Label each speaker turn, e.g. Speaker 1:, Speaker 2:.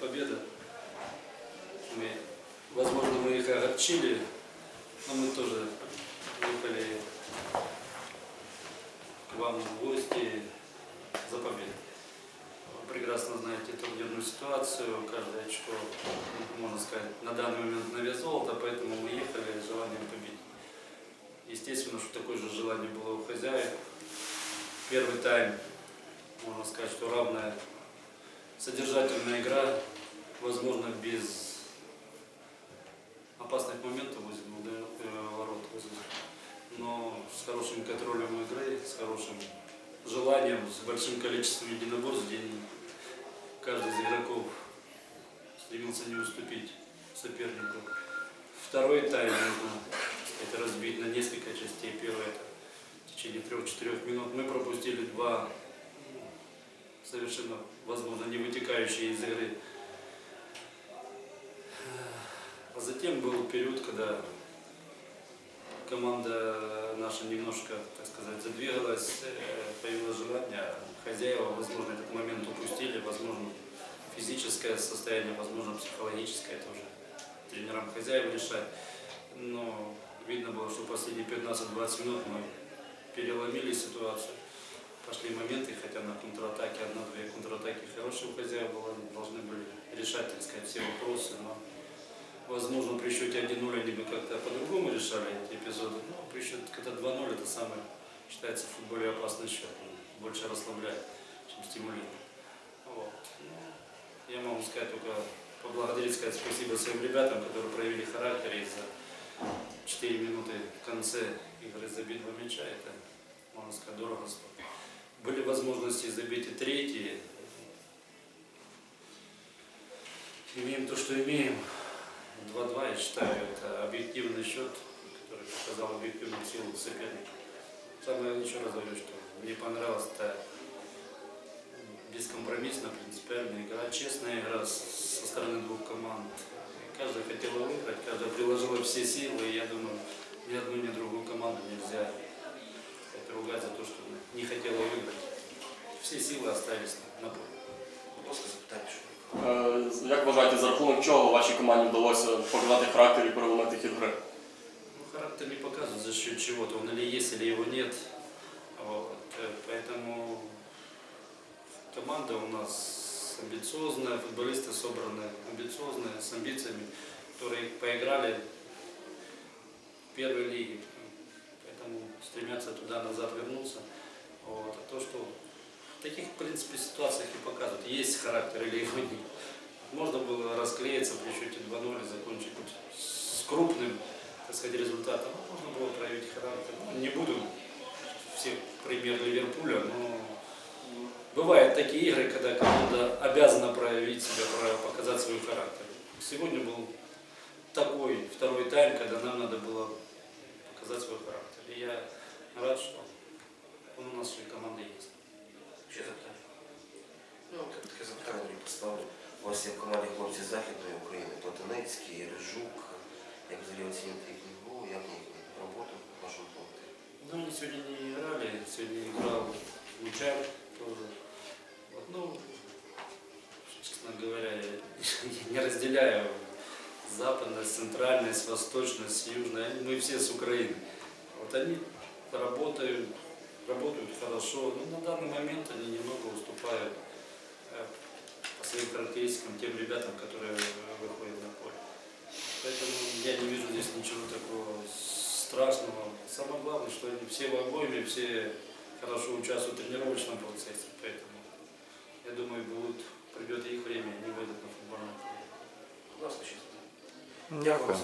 Speaker 1: победа. Мы, возможно, мы их огорчили, но мы тоже ехали к вам в гости за победу. Вы прекрасно знаете турнирную ситуацию, каждое очко, можно сказать, на данный момент на вес золота, поэтому мы ехали с желанием победить. Естественно, что такое же желание было у хозяев. Первый тайм, можно сказать, что равная содержательная игра, возможно, без опасных моментов возле э, ворот, но с хорошим контролем игры, с хорошим желанием, с большим количеством единоборств, где каждый из игроков стремился не уступить сопернику. Второй тайм можно сказать, разбить на несколько частей. Первый это в течение трех-четырех минут мы пропустили два совершенно, возможно, не вытекающие из игры. А затем был период, когда команда наша немножко, так сказать, задвигалась, э, появилось желание, хозяева, возможно, этот момент упустили, возможно, физическое состояние, возможно, психологическое тоже тренерам хозяев решать. Но видно было, что последние 15-20 минут мы переломили ситуацию. Пошли моменты, хотя на контратаке, одна-две контратаки хорошие у хозяев было, должны были решать, так сказать, все вопросы, но Возможно, при счете 1-0 они бы как-то по-другому решали эти эпизоды. Но при счете, когда 2-0, это самый, считается, в футболе опасный счет. Он больше расслабляет, чем стимулирует. Вот. Ну, я могу сказать только поблагодарить, сказать спасибо своим ребятам, которые проявили характер и за 4 минуты в конце игры забить два мяча. Это, можно сказать, дорого стоит. Были возможности забить и третий. Имеем то, что имеем. 2-2, я считаю, это объективный счет, который показал объективную силу соперника. Самое еще раз говорю, что мне понравилось это бескомпромиссно, принципиальная игра, честная игра со стороны двух команд. Каждая хотела выиграть, каждая приложила все силы, и я думаю, ни одну, ни другую команду нельзя сказать, ругать за то, что не хотела выиграть. Все силы остались на- на поле.
Speaker 2: Будь ласка, запитання, що
Speaker 3: Е, Як вважаєте, за рахунок чого вашій команді вдалося показати характер і переломити хід гри?
Speaker 1: Ну, характер не показывает за счет чего-то, он или есть, или его нет. Вот. э, Поэтому команда у нас амбициозная, футболисты собраны амбициозные, с амбициями, которые поиграли в первой лиге. Поэтому стремятся туда-назад вернуться. Вот. А то, что в таких, в принципе, ситуациях и показывают, есть характер или его нет. Можно было расклеиться при счете 2-0 и закончить с крупным так сказать, результатом. Ну, Можно было проявить характер. Ну, не буду все пример Ливерпуля, но бывают такие игры, когда команда обязана проявить себя, показать свой характер. Сегодня был такой второй тайм, когда нам надо было показать свой характер. И я рад, что он у нас в команде есть.
Speaker 2: ще запитання? Ну, так, таке запитання мені поставлю. У вас є в команді хлопці з Західної України, Платонецький, Рижук. Як взагалі оцінити їхню гру, як їхню роботу в вашому колективі?
Speaker 1: Ну, они сегодня не играли, сегодня играл Лучар западность, центральность, восточность, южность. Они- Мы все с Украины. Вот они работают, работают хорошо. Ну, на данный момент они немного уступают э, по своим характеристикам тем ребятам, которые э, выходят на поле. Поэтому я не вижу здесь ничего такого страшного. Самое главное, что они все в обойме, все хорошо участвуют в тренировочном процессе. Поэтому, я думаю, будут, придет их время, они выйдут на футбольное поле.
Speaker 2: Будь ласка, ще запитання.
Speaker 4: Дякую.